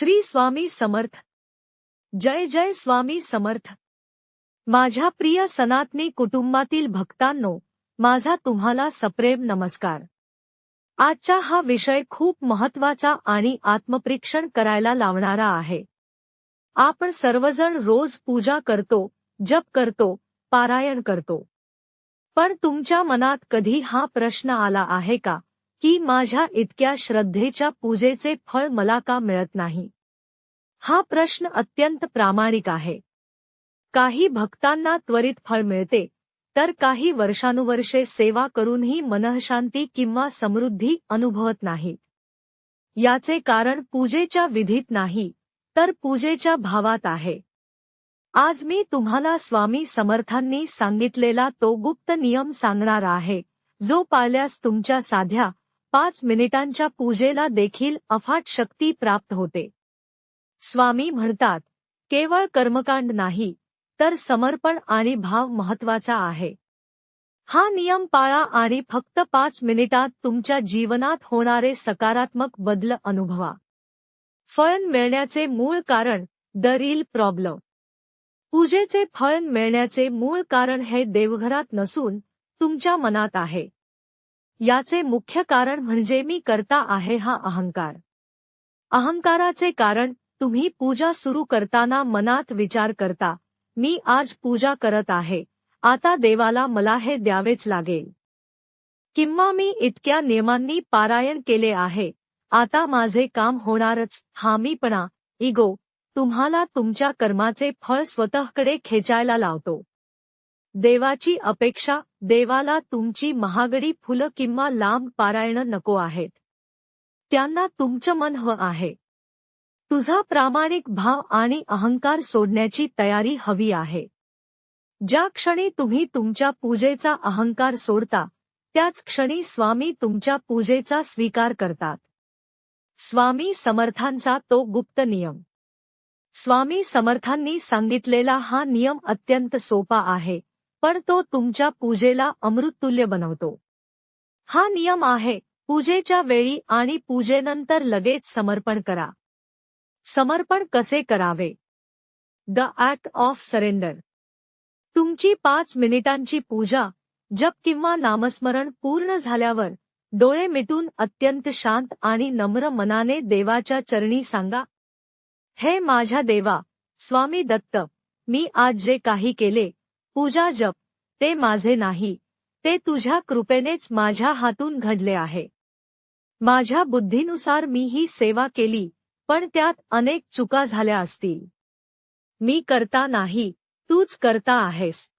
श्री स्वामी समर्थ. जय जय स्वामी समर्थ. माझ्या प्रिय सनातनी कुटुंबातील भक्तांनो माझा तुम्हाला सप्रेम नमस्कार. आजचा हा विषय खूप महत्त्वाचा आणि आत्मपरीक्षण करायला लावणारा आहे. आपण सर्वजण रोज पूजा करतो जप करतो पारायण करतो. पण तुमच्या मनात कधी हा प्रश्न आला आहे का? की माझ्या इतक्या श्रद्धेच्या पूजेचे फळ मला का मिळत नाही? हा प्रश्न अत्यंत प्रामाणिक आहे. काही भक्तांना त्वरित फळ मिळते तर काही वर्षानुवर्षे सेवा करूनही मनःशांती किंवा समृद्धी अनुभवत नाहीत. याचे कारण पूजेच्या विधीत नाही तर पूजेच्या भावात आहे. आज मी तुम्हाला स्वामी समर्थांनी सांगितलेला तो गुप्त नियम सांगणार आहे जो पाळल्यास तुमच्या साध्या पाच मिनिटांच्या पूजेला देखील अफाट शक्ती प्राप्त होते. स्वामी म्हणतात केवळ कर्मकांड नाही तर समर्पण आणि भाव महत्त्वाचा आहे. हा नियम पाळा आणि फक्त पाच मिनिटात तुमच्या जीवनात होणारे सकारात्मक बदल अनुभवा. फळण मिळण्याचे मूळ कारण द रील प्रॉब्लम. पूजेचे फळण मिळण्याचे मूळ कारण हे देवघरात नसून तुमच्या मनात आहे. याचे मुख्य कारण म्हणजे मी करता आहे हा अहंकार. अहंकाराचे कारण तुम्ही पूजा सुरू करताना मनात विचार करता मी आज पूजा करत आहे आता देवाला मला हे द्यावेच लागेल. किंवा मी इतक्या नियमांनी पारायण केले आहे आता माझे काम होणारच हामीपणा इगो तुम्हाला तुमच्या कर्माचे फळ स्वतःकडे खेचायला लावतो. देवाची अपेक्षा देवाला तुमची महागडी फुलं किंवा लांब पारायण नको आहेत. त्यांना तुमचं मन हवं आहे. तुझा प्रामाणिक भाव आणि अहंकार सोडण्याची तयारी हवी आहे. ज्या क्षणी तुम्ही तुमच्या पूजेचा अहंकार सोडता त्याच क्षणी स्वामी तुमच्या पूजेचा स्वीकार करतात. स्वामी समर्थांचा तो गुप्त नियम. स्वामी समर्थांनी सांगितलेला हा नियम अत्यंत सोपा आहे. पण तो तुमच्या पूजेला अमृततुल्य बनवतो. हा नियम आहे पूजेच्या वेळी आणि पूजेनंतर लगेच समर्पण करा. समर्पण कसे करावे? द ऍक्ट ऑफ सरेंडर तुमची पाच मिनिटांची पूजा जप किंवा नामस्मरण पूर्ण झाल्यावर डोळे मिटून अत्यंत शांत आणि नम्र मनाने देवाच्या चरणी सांगा हे माझ्या देवा स्वामी दत्त मी आज जे काही केले पूजा जप. ते माझे नाही. ते तुझ्या कृपेनेच माझ्या हातून घडले आहे. माझ्या बुद्धीनुसार मी ही सेवा केली पण त्यात अनेक चुका झाल्या असतील. मी करता नाही तूच करता आहेस.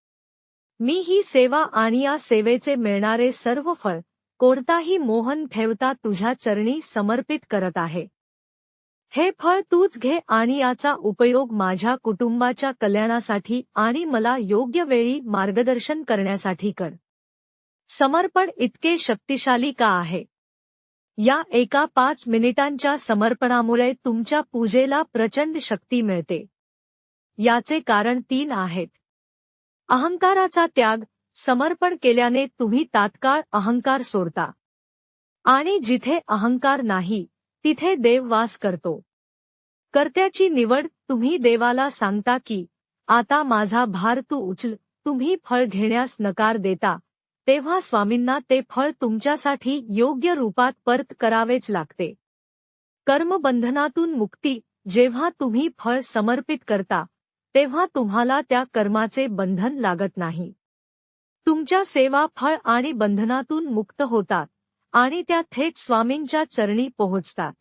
मी ही सेवा आणि या सेवेचे मिळणारे सर्व फळ कोणताही मोहन ठेवता तुझ्या चरणी समर्पित करत आहे. हे फळ तूच घे आणि याचा उपयोग माझ्या कुटुंबाच्या कल्याणासाठी आणि मला योग्य वेळी मार्गदर्शन करण्यासाठी कर. समर्पण इतके शक्तिशाली का आहे? या एका पाच मिनिटांच्या समर्पणामुळे तुमच्या पूजेला प्रचंड शक्ती मिळते. याचे कारण तीन आहेत. अहंकाराचा त्याग समर्पण केल्याने तुम्ही तात्काळ अहंकार सोडता. आणि जिथे अहंकार नाही तिथे देव वास करतो. कर्त्याची निवड तुम्ही देवाला सांगता की आता माझा भार तू उचल तुम्ही फळ घेण्यास नकार देता. तेव्हा स्वामींना ते फळ तुमच्यासाठी योग्य रूपात परत करावेच लागते. कर्मबंधनातून मुक्ती जेव्हा तुम्ही फळ समर्पित करता तेव्हा तुम्हाला त्या कर्माचे बंधन लागत नाही. तुमच्या सेवा फळ आणि बंधनातून मुक्त होतात. आणि त्या थेट स्वामींच्या चरणी पोहोचतात.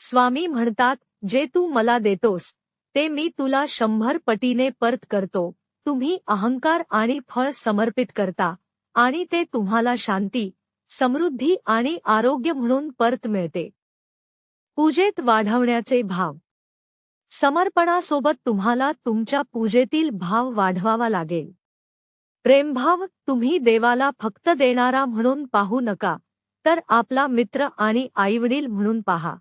स्वामी म्हणतात जे तू मला देतोस ते मी तुला शंभर पटीने परत करतो. तुम्ही अहंकार आणि फळ समर्पित करता आणि ते तुम्हाला शांती समृद्धी आणि आरोग्य म्हणून परत मिळते. पूजेत वाढवण्याचे भाव. समर्पणासोबत तुम्हाला तुमच्या पूजेतील भाव वाढवावा लागेल. प्रेमभाव तुम्ही देवाला फक्त देणारा म्हणून पाहू नका. तर आपला मित्र आणि आईवडील म्हणून पहा.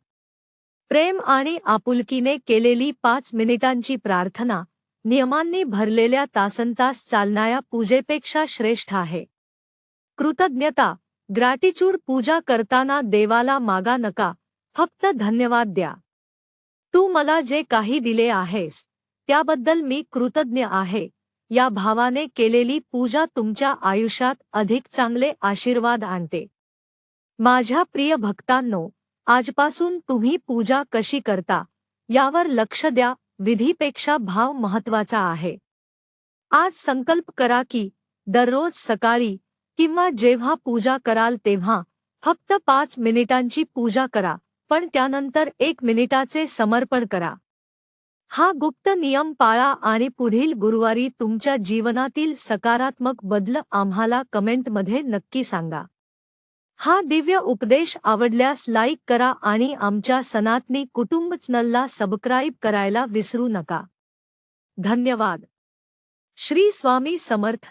प्रेम आणि आपुलकीने केलेली पाच मिनिटांची प्रार्थना नियमांनी भरलेल्या तासनतास चालणाऱ्या पूजेपेक्षा श्रेष्ठ आहे. कृतज्ञता ग्रॅटिच्यूड पूजा करताना देवाला मागा नका फक्त धन्यवाद द्या. तू मला जे काही दिले आहेस त्याबद्दल मी कृतज्ञ आहे. या भावाने केलेली पूजा तुमच्या आयुष्यात अधिक चांगले आशीर्वाद आणते. माझ्या प्रिय भक्तांनो आजपासून तुम्ही पूजा कशी करता यावर लक्ष द्या विधीपेक्षा भाव महत्त्वाचा आहे. आज संकल्प करा की दररोज सकाळी किंवा जेव्हा पूजा कराल तेव्हा फक्त पाच मिनिटांची पूजा करा पण त्यानंतर एक मिनिटाचे समर्पण करा. हा गुप्त नियम पाळा आणि पुढील गुरुवारी तुमच्या जीवनातील सकारात्मक बदल आम्हाला कमेंटमध्ये नक्की सांगा. हा दिव्य उपदेश आवडल्यास लाईक करा आणि आमच्या सनातनी कुटुंब चॅनलला सबस्क्राईब करायला विसरू नका. धन्यवाद. श्री स्वामी समर्थ.